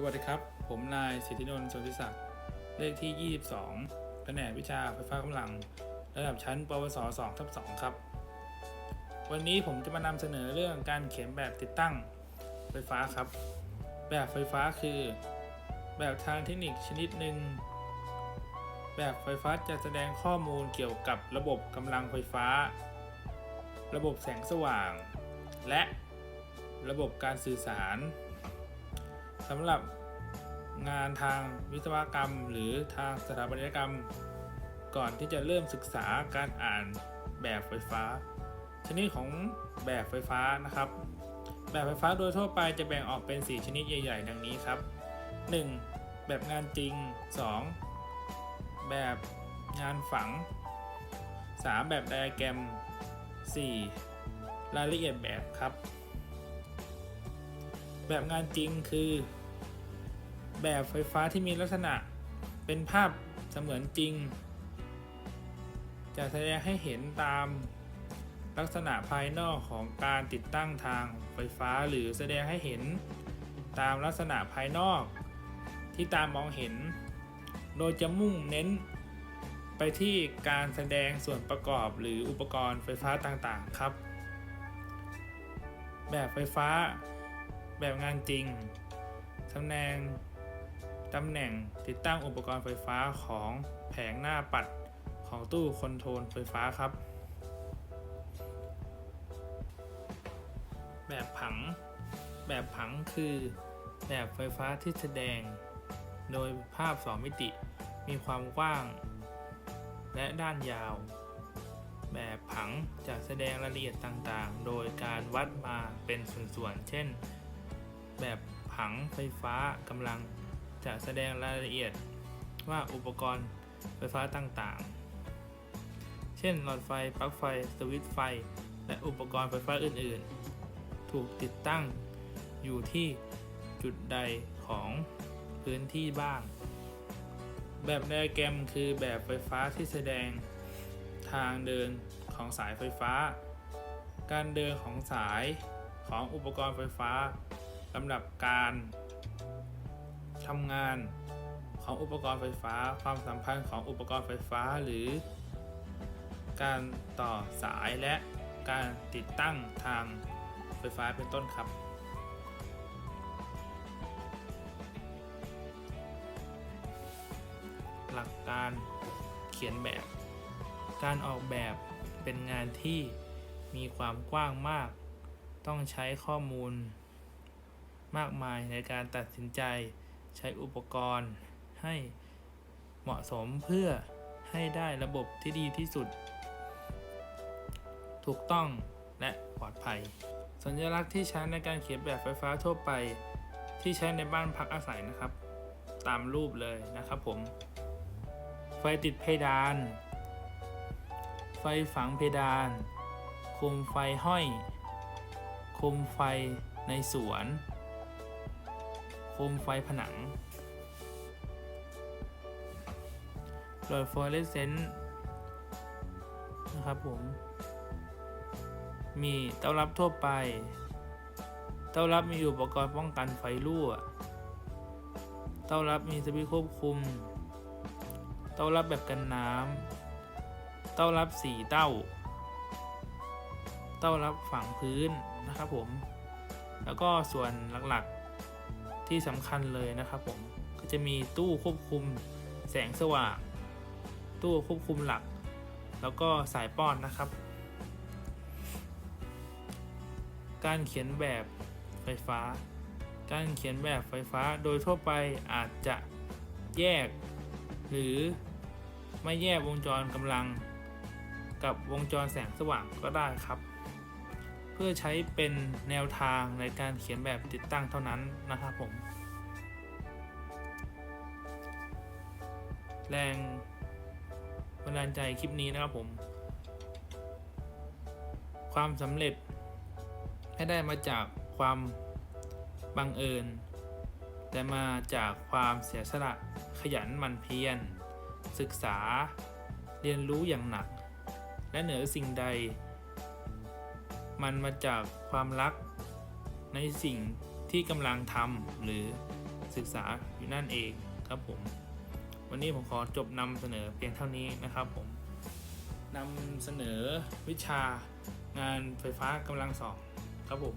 สวัสดีครับ ผมนายสิทธินนท์ชนทิศักดิ์เลขที่ 22แผนกวิชาไฟฟ้ากำลัง ระดับชั้น ปวส2ทับ2ครับ วันนี้ผมจะมานำเสนอเรื่องการเขียนแบบติดตั้งไฟฟ้าครับ แบบไฟฟ้าคือ แบบทางเทคนิคชนิดหนึ่ง แบบไฟฟ้าจะแสดงข้อมูลเกี่ยวกับระบบกำลังไฟฟ้า ระบบแสงสว่าง และระบบการสื่อสาร สำหรับงานทางวิศวกรรม หรือทางสถาปัตยกรรม ก่อนที่จะเริ่มศึกษาการอ่านแบบไฟฟ้า ชนิดของแบบไฟฟ้านะครับ แบบไฟฟ้าโดยทั่วไปจะแบ่งออกเป็น 4 ชนิดใหญ่ ๆ ดังนี้ครับ 1. แบบงานจริง 2. แบบงานฝัง 3. แบบไดอะแกรม 4. รายละเอียดแบบครับ แบบงานจริงคือ แบบไฟฟ้าที่มีลักษณะเป็นภาพเสมือนจริง จะแสดงให้เห็นตามลักษณะภายนอกของการติดตั้งทางไฟฟ้า หรือแสดงให้เห็นตามลักษณะภายนอก ที่ตามมองเห็น โดยจะมุ่งเน้นไปที่การแสดงส่วนประกอบหรืออุปกรณ์ไฟฟ้าต่างๆครับ แบบไฟฟ้า แบบงานจริงตำแหน่ง ตำแหน่งติดตั้งอุปกรณ์ไฟฟ้าของแผงหน้าปัดของตู้คอนโทรลไฟฟ้าครับ แบบผัง แบบผังคือแบบไฟฟ้าที่แสดง โดยภาพ 2 มิติ มีความกว้าง และด้านยาว แบบผังจะแสดงรายละเอียดต่างๆ โดยการวัดมาเป็นส่วนๆ เช่น แบบผังไฟฟ้ากำลัง จะแสดงรายละเอียดว่าอุปกรณ์ไฟฟ้าต่างๆ เช่นหลอดไฟ ปลั๊กไฟ สวิตช์ไฟ และอุปกรณ์ไฟฟ้าอื่นๆ ถูกติดตั้งอยู่ที่จุดใดของพื้นที่บ้าง แบบไดอะแกรมคือแบบไฟฟ้าที่แสดงทางเดินของสายไฟฟ้า การเดินของสายของอุปกรณ์ไฟฟ้าลำดับการ ทำงานของอุปกรณ์ไฟฟ้า ความสัมพันธ์ของอุปกรณ์ไฟฟ้าหรือ การต่อสายและการติดตั้งทางไฟฟ้าเป็นต้นครับ หลักการเขียนแบบ การออกแบบเป็นงานที่มีความกว้างมาก ต้องใช้ข้อมูลมากมายในการตัดสินใจ ใช้อุปกรณ์ให้เหมาะสมเพื่อให้ได้ระบบที่ดีที่สุด ถูกต้องและปลอดภัย สัญลักษณ์ที่ใช้ในการเขียนแบบไฟฟ้าทั่วไป ที่ใช้ในบ้านพักอาศัยนะครับ ตามรูปเลยนะครับผม ไฟติดเพดาน ไฟฝังเพดาน โคมไฟห้อย โคมไฟในสวน มไฟผนังหลอดฟลูออเรสเซนต์นะครับผม มีเต้ารับทั่วไป เต้ารับมีอุปกรณ์ป้องกันไฟรั่ว เต้ารับมีสวิตช์ควบคุม เต้ารับแบบกันน้ำ เต้ารับสีเต้า เต้ารับฝังพื้นนะครับผม แล้วก็ส่วนหลักๆ ที่สำคัญเลยนะครับผมก็จะมีตู้ควบคุมแสงสว่าง ตู้ควบคุมหลัก แล้วก็สายป้อนนะครับ การเขียนแบบไฟฟ้า การเขียนแบบไฟฟ้าโดยทั่วไปอาจจะแยก หรือไม่แยกวงจรกำลัง กับวงจรแสงสว่างก็ได้ครับ พื่อใช้เป็นแนวทางในการเขียนแบบติดตั้งเท่านั้นนะครับผม แรงบันดาลใจคลิปนี้นะครับผม ความสำเร็จไม่ได้มาจากความบังเอิญ แต่มาจากความเสียสละขยันหมั่นเพียรศึกษา เรียนรู้อย่างหนัก และเหนือสิ่งใด มันมาจากความรักในสิ่งที่กำลังทำหรือศึกษาอยู่นั่นเองครับผม วันนี้ผมขอจบนำเสนอเพียงเท่านี้นะครับผมนำเสนอวิชางานไฟฟ้ากำลังสองครับผม